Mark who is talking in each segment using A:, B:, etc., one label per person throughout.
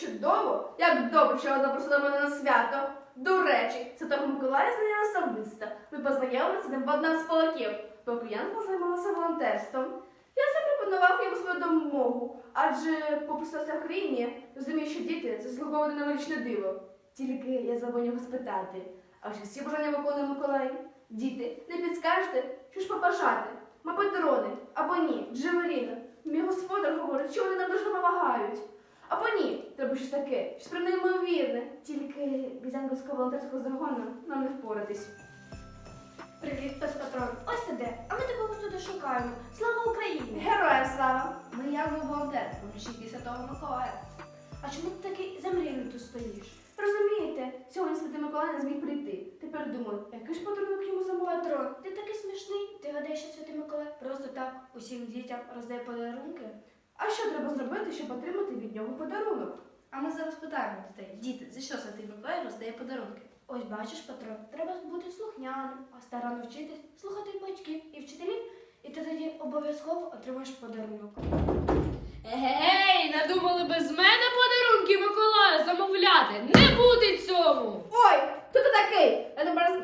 A: чудово! Як добре, що ви запросили мене на свято. До речі, Святого Миколая знаю особисто. Ми познайомилися ним в одному з полаків, поки я не позаймалася волонтерством. Я запропонував йому свою допомогу, адже попустився країні, розумію, що діти заслуговують на величне диво. Тільки я забув нього спитати, а чи всі бажання виконує Миколай? Діти, не підскажете, що ж побажати? Мабуть, дрони, або ні, Джевеліна. Мій господар говорить, що вони нам дуже допомагають. Або ні, треба щось таке, щось про неймовірне. Тільки без ангельського волонтерського загону нам не впоратись.
B: Привіт, пес патрон. Ось ти де. А ми тебе ось тут шукаємо. Слава Україні!
A: Героям слава!
B: Ми явно волонтер, помічники Святого Миколая. А чому ти такий замрійний тут стоїш?
A: Розумієте, сьогодні Святий Миколай не зміг прийти. Тепер думаю, який ж подарунок йому замовити?
B: Патрон, ти такий смішний. Ти гадаєш, що Святий Миколай просто так усім дітям роздає подарунки?
A: А що треба зробити, щоб отримати від нього подарунок?
B: А ми зараз питаємо дітей. Діти, за що Святий Миколай роздає подарунки? Ось бачиш, Петро, треба бути слухняним, а старанно вчитись, слухати батьків і вчителів, і ти тоді обов'язково отримаєш подарунок.
C: Гей, надумали без мене подарунки Миколая замовляти. Не буде цьому.
A: Ой, хто ти такий? Я тебе зараз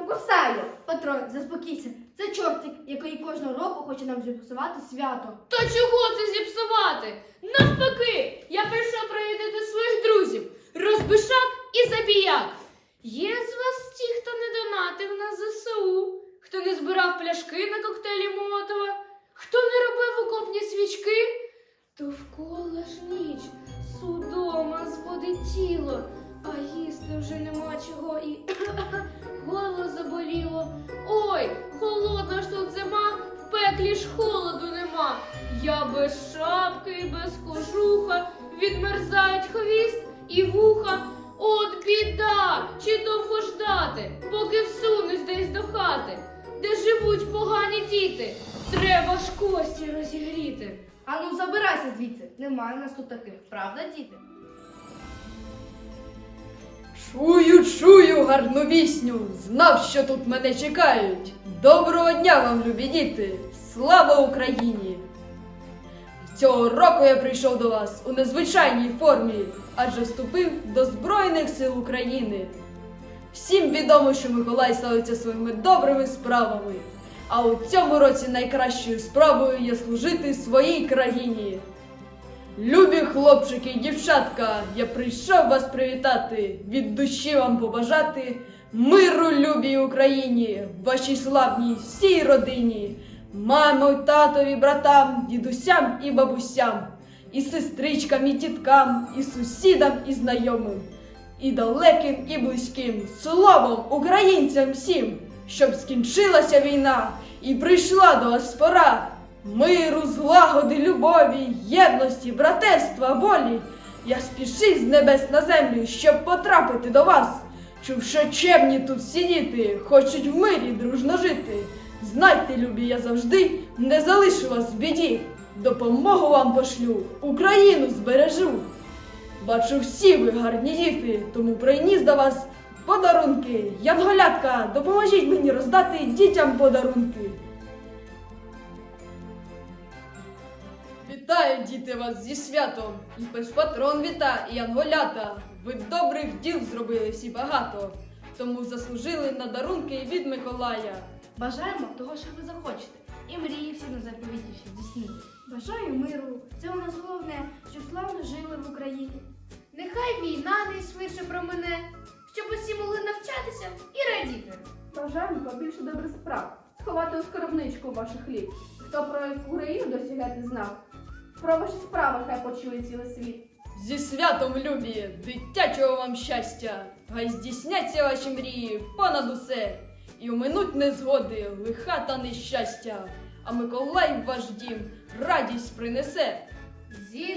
B: Патрон, заспокійся. Це чортик, який кожного року хоче нам зіпсувати свято.
C: Та чого це зіпсувати? Навпаки, я прийшов привітати своїх друзів. Розбишак і забіяк. Є з вас ті, хто не донатив на ЗСУ, хто не збирав пляшки на коктейлі Молотова, хто не робив окопні свічки. Довкола ж ніч, судома зводить тіло, а їсти вже нема чого і горло заболіло. Ой, холодна ж тут зима, в пеклі ж холоду нема. Я без шапки і без кожуха, відмерзають хвіст і вуха. От біда, чи довго ждати, поки всунусь десь до хати, де живуть погані діти. Треба ж кості розігріти.
B: Ану, забирайся звідси. Немає нас тут таких, правда, діти?
D: Чую, чую гарну вісню, знав, що тут мене чекають. Доброго дня вам, любі діти! Слава Україні! Цього року я прийшов до вас у незвичайній формі, адже вступив до Збройних сил України. Всім відомо, що Миколай славиться своїми добрими справами. А у цьому році найкращою справою є служити своїй країні. Любі хлопчики і дівчатка, я прийшов вас привітати, від душі вам побажати миру любій Україні, вашій славній всій родині, мамо, татові, братам, дідусям і бабусям, і сестричкам, і тіткам, і сусідам, і знайомим, і далеким, і близьким, словом українцям всім, щоб скінчилася війна і прийшла до вас пора. Миру, злагоди, любові, єдності, братерства, волі. Я спішив з небес на землю, щоб потрапити до вас. Чув, що чемні тут сидіти, хочуть в мирі дружно жити. Знайте, любі, я завжди не залишу вас в біді. Допомогу вам пошлю, Україну збережу. Бачу, всі ви гарні діти, тому приніс до вас подарунки. Янголятка, допоможіть мені роздати дітям подарунки. Вітаю, діти, вас зі святом! І патрон віта, і янголята. Ви добрих діл зробили всі багато, тому заслужили на дарунки від Миколая.
B: Бажаємо того, що ви захочете. І мрії всі на заповітіші здійснити. Бажаю миру. Це у нас головне, щоб славно жили в Україні. Нехай війна не швидше про мене, щоб усі могли навчатися і радіти.
A: Бажаємо побільше добрих справ, сховати у скоробничку ваших хліб. Хто про Україну досі не знав, про ваші справи хай почує цілий світ.
D: Зі святом, любі, дитячого вам щастя! Хай здійсняться ваші мрії понад усе, і оминуть незгоди, лиха та нещастя, а Миколай в ваш дім радість принесе.
B: Зі!